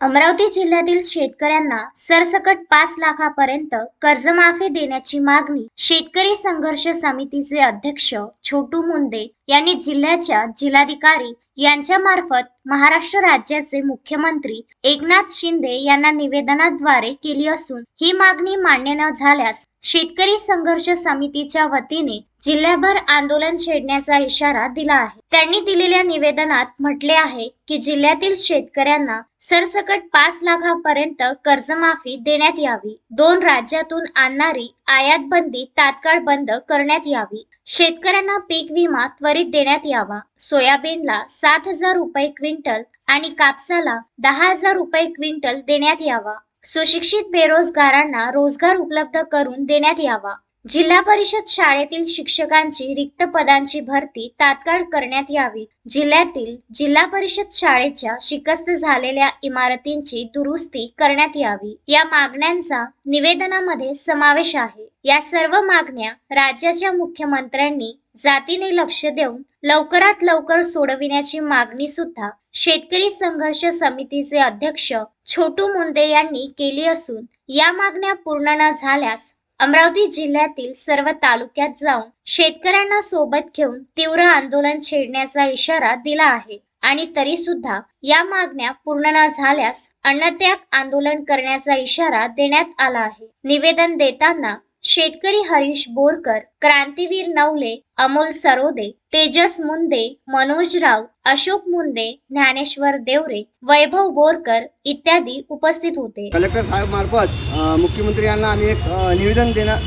अमरावती जिल्ह्यातील शेतकऱ्यांना सरसकट पाच लाखापर्यंत कर्जमाफी देण्याची मागणी शेतकरी संघर्ष समितीचे अध्यक्ष छोटू मुंदे यांनी जिल्ह्याच्या जिल्हाधिकारी यांच्या मार्फत महाराष्ट्र राज्याचे मुख्यमंत्री एकनाथ शिंदे यांना निवेदनाद्वारे केली असून ही मागणी मान्य न झाल्यास शेतकरी संघर्ष समितीच्या वतीने जिल्ह्याभर आंदोलन छेडण्याचा इशारा दिला आहे. त्यांनी दिलेल्या निवेदनात म्हटले आहे की जिल्ह्यातील शेतकऱ्यांना सरसकट पाच लाखापर्यंत कर्जमाफी देण्यात यावी. दोन राज्यातून आणणारी आयात बंदी तात्काळ बंद करण्यात यावी. शेतकऱ्यांना पीक विमा त्वरित देण्यात यावा. सोयाबीनला सात हजार रुपये क्विंटल आणि कापसाला दहा हजार रुपये क्विंटल देण्यात यावा. सुशिक्षित बेरोजगारांना रोजगार उपलब्ध करून देण्यात यावा. जिल्हा परिषद शाळेतील शिक्षकांची रिक्त पदांची भरती तात्काळ करण्यात यावी. जिल्ह्यातील जिल्हा परिषद शाळेच्या शिकस्त झालेल्या इमारतींची दुरुस्ती करण्यात यावी. या मागण्यांचा निवेदनामध्ये समावेश आहे. या सर्व मागण्या राज्याच्या मुख्यमंत्र्यांनी जातीने लक्ष देऊन लवकरात लवकर सोडविण्याची मागणी सुद्धा शेतकरी संघर्ष समितीचे अध्यक्ष छोटू मुंदे यांनी केली असून या मागण्या पूर्ण न झाल्यास अमरावती जिल्ह्यातील सर्व तालुक्यात जाऊन शेतकऱ्यांना सोबत घेऊन तीव्र आंदोलन छेडण्याचा इशारा दिला आहे. आणि तरी सुद्धा या मागण्या पूर्ण न झाल्यास अन्नत्याग आंदोलन करण्याचा इशारा देण्यात आला आहे. निवेदन देताना शेतकरी हरीश बोरकर क्रांतीवीर नवले अमोल सरोदे तेजस मुंदे मनोज राव अशोक मुंदे ज्ञानेश्वर देवरे वैभव बोरकर इत्यादी उपस्थित होते. कलेक्टर साहेब मार्फत मुख्यमंत्री यांना आम्ही एक निवेदन देणं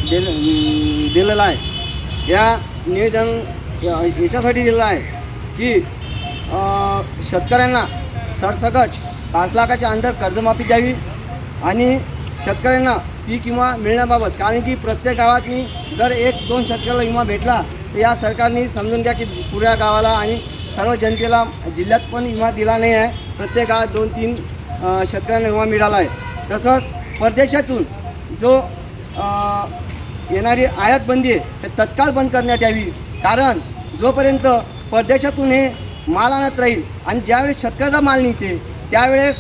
दिलेलं आहे. या निवेदन याच्यासाठी दिलेलं आहे की शेतकऱ्यांना सरसकट पाच लाखाच्या अंदर कर्जमाफी द्यावी आणि शेतकऱ्यांना पीक विमा मिळण्याबाबत. कारण की प्रत्येक गावातनी जर एक दोन शेतकऱ्याला विमा भेटला तर या सरकारने समजून घ्या की पुऱ्या गावाला आणि सर्व जनतेला जिल्ह्यात पण विमा दिला नाही आहे. प्रत्येक गावात दोन तीन शेतकऱ्यांना विमा मिळाला आहे तसंच परदेशातून जो येणारी आयातबंदी आहे ते तत्काळ बंद करण्यात यावी. कारण जोपर्यंत परदेशातून हे माल आणत राहील आणि ज्यावेळेस शेतकऱ्याचा माल निघते त्यावेळेस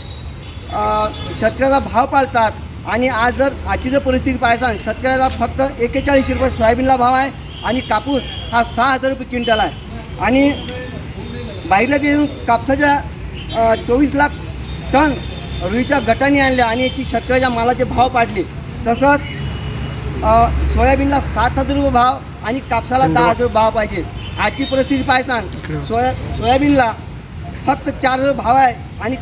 शेतकऱ्याचा भाव पाळतात आणि आज जर आजची जर परिस्थिती पाहायचा शेतकऱ्याला फक्त एक्केचाळीस रुपये सोयाबीनला भाव आहे आणि कापूस हा सहा हजार रुपये क्विंटल आहे. आणि बाहेरला ते कापसाच्या चोवीस लाख टन रुईच्या गटाने आणल्या आणि ती शेतकऱ्याच्या मालाचे भाव पाडले. तसंच सोयाबीनला सात हजार रुपये भाव आणि कापसाला दहा हजार रुपये भाव पाहिजे. आजची परिस्थिती पाहायचा सोया सोयाबीनला फक्त चार हजार भाव आहे आणि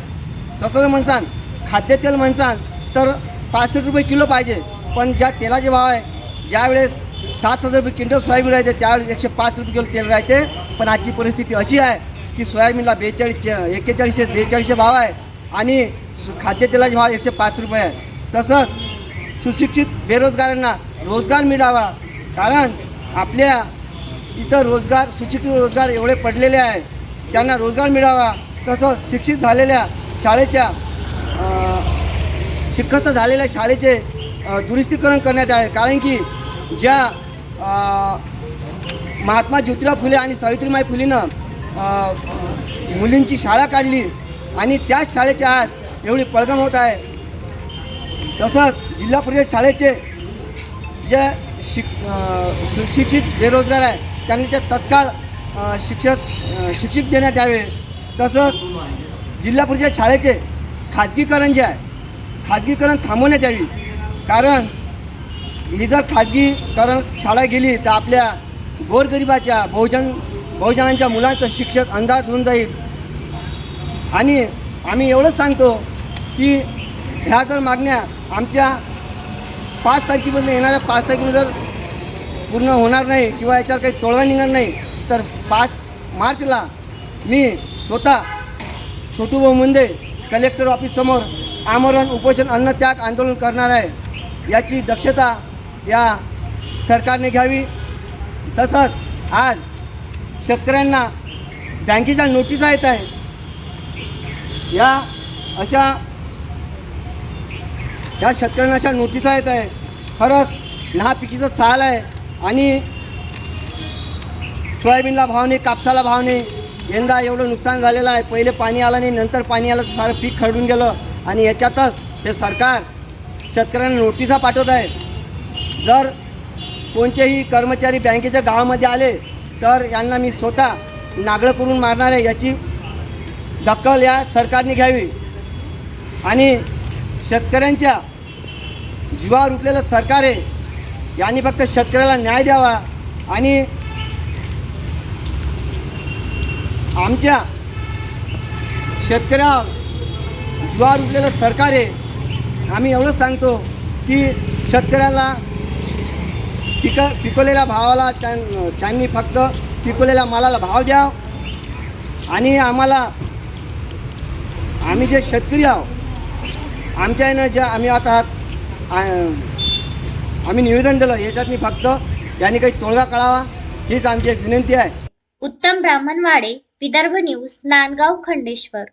तसं जर म्हणसान खाद्यतेल म्हणसान तर पासष्ट रुपये किलो पाहिजे. पण ज्या तेलाचे भाव आहे ज्यावेळेस सात हजार रुपये क्विंटल सोयाबीन राहते त्यावेळेस एकशे पाच रुपये किलो तेल राहते. पण आजची परिस्थिती अशी आहे की सोयाबीनला बेचाळीस एक्केचाळीसशे बेचाळीसशे भाव आहे आणि खाद्यतेलाचे भाव एकशे पाच रुपये आहे. तसंच सुशिक्षित बेरोजगारांना रोजगार मिळावा. कारण आपल्या इथं रोजगार सुशिक्षित रोजगार एवढे पडलेले आहे. त्यांना रोजगार मिळावा. तसंच शिक्षित झालेल्या शाळेच्या शिकस्त झालेल्या शाळेचे दुरुस्तीकरण करण्यात आहे. कारण की ज्या महात्मा ज्योतिराव फुले आणि सावित्रीबाई फुलेनं मुलींची शाळा काढली आणि त्याच शाळेच्या आत एवढी पळगम होत आहे. तसंच जिल्हा परिषद शाळेचे जे शिक सुशिक्षित बेरोजगार आहे त्यांनी ते तत्काळ शिक्षक शिक्षित देण्यात यावे. तसंच जिल्हा परिषद शाळेचे खाजगीकरण जे आहे खाजगीकरण थांबवण्यात यावी. कारण ही जर खाजगीकरण शाळा गेली तर आपल्या गोरगरिबाच्या बहुजन बहुजनांच्या मुलांचं शिक्षक अंधार होऊन जाईल. आणि आम्ही एवढंच सांगतो की ह्या जर मागण्या आमच्या पाच तारखेपर्यंत येणाऱ्या पाच तारखेला जर पूर्ण होणार नाही किंवा याच्यावर काही तोडगा निघणार नाही तर पाच मार्चला मी स्वतः छोटू भाऊ मुंदे कलेक्टर ऑफिससमोर आमरण उपोषण अन्नत्याग आंदोलन करणार आहे. याची दक्षता या सरकारने घ्यावी. तसंच आज शेतकऱ्यांना बँकेच्या नोटिसा येत आहे. या अशा या शेतकऱ्यांना अशा नोटिसा येत आहे. खरंच लहा पिकीचं साल आहे आणि सोयाबीनला भाव नाही कापसाला भाव नाही. यंदा एवढं नुकसान झालेलं आहे. पहिले पाणी आलं नाही नंतर पाणी आलं तर सारं पीक खरडून गेलं. आणि याच्यातच हे सरकार शेतकऱ्यांना नोटिसा पाठवत आहे. जर कोणतेही कर्मचारी बँकेच्या गावामध्ये आले तर यांना मी स्वतः नागळं करून मारणार आहे याची दखल या सरकारने घ्यावी. आणि शेतकऱ्यांच्या जीवावर उठलेलं सरकार आहे यांनी फक्त शेतकऱ्याला न्याय द्यावा आणि आमच्या शेतकऱ्या ज्वार उठलेलं सरकार आहे. आम्ही एवढंच सांगतो की शेतकऱ्याला पिक पिकवलेल्या भावाला त्यां त्यांनी फक्त पिकवलेल्या मालाला भाव द्या. आणि आम्हाला आम्ही जे शेतकरी आहोत आमच्या यानं जे आम्ही आता आहात आम्ही निवेदन दिलं याच्यातनी फक्त यांनी काही तोडगा कळावा हीच आमची एक विनंती आहे. उत्तम ब्राह्मणवाडे विदर्भ न्यूज नांदगाव खंडेश्वर.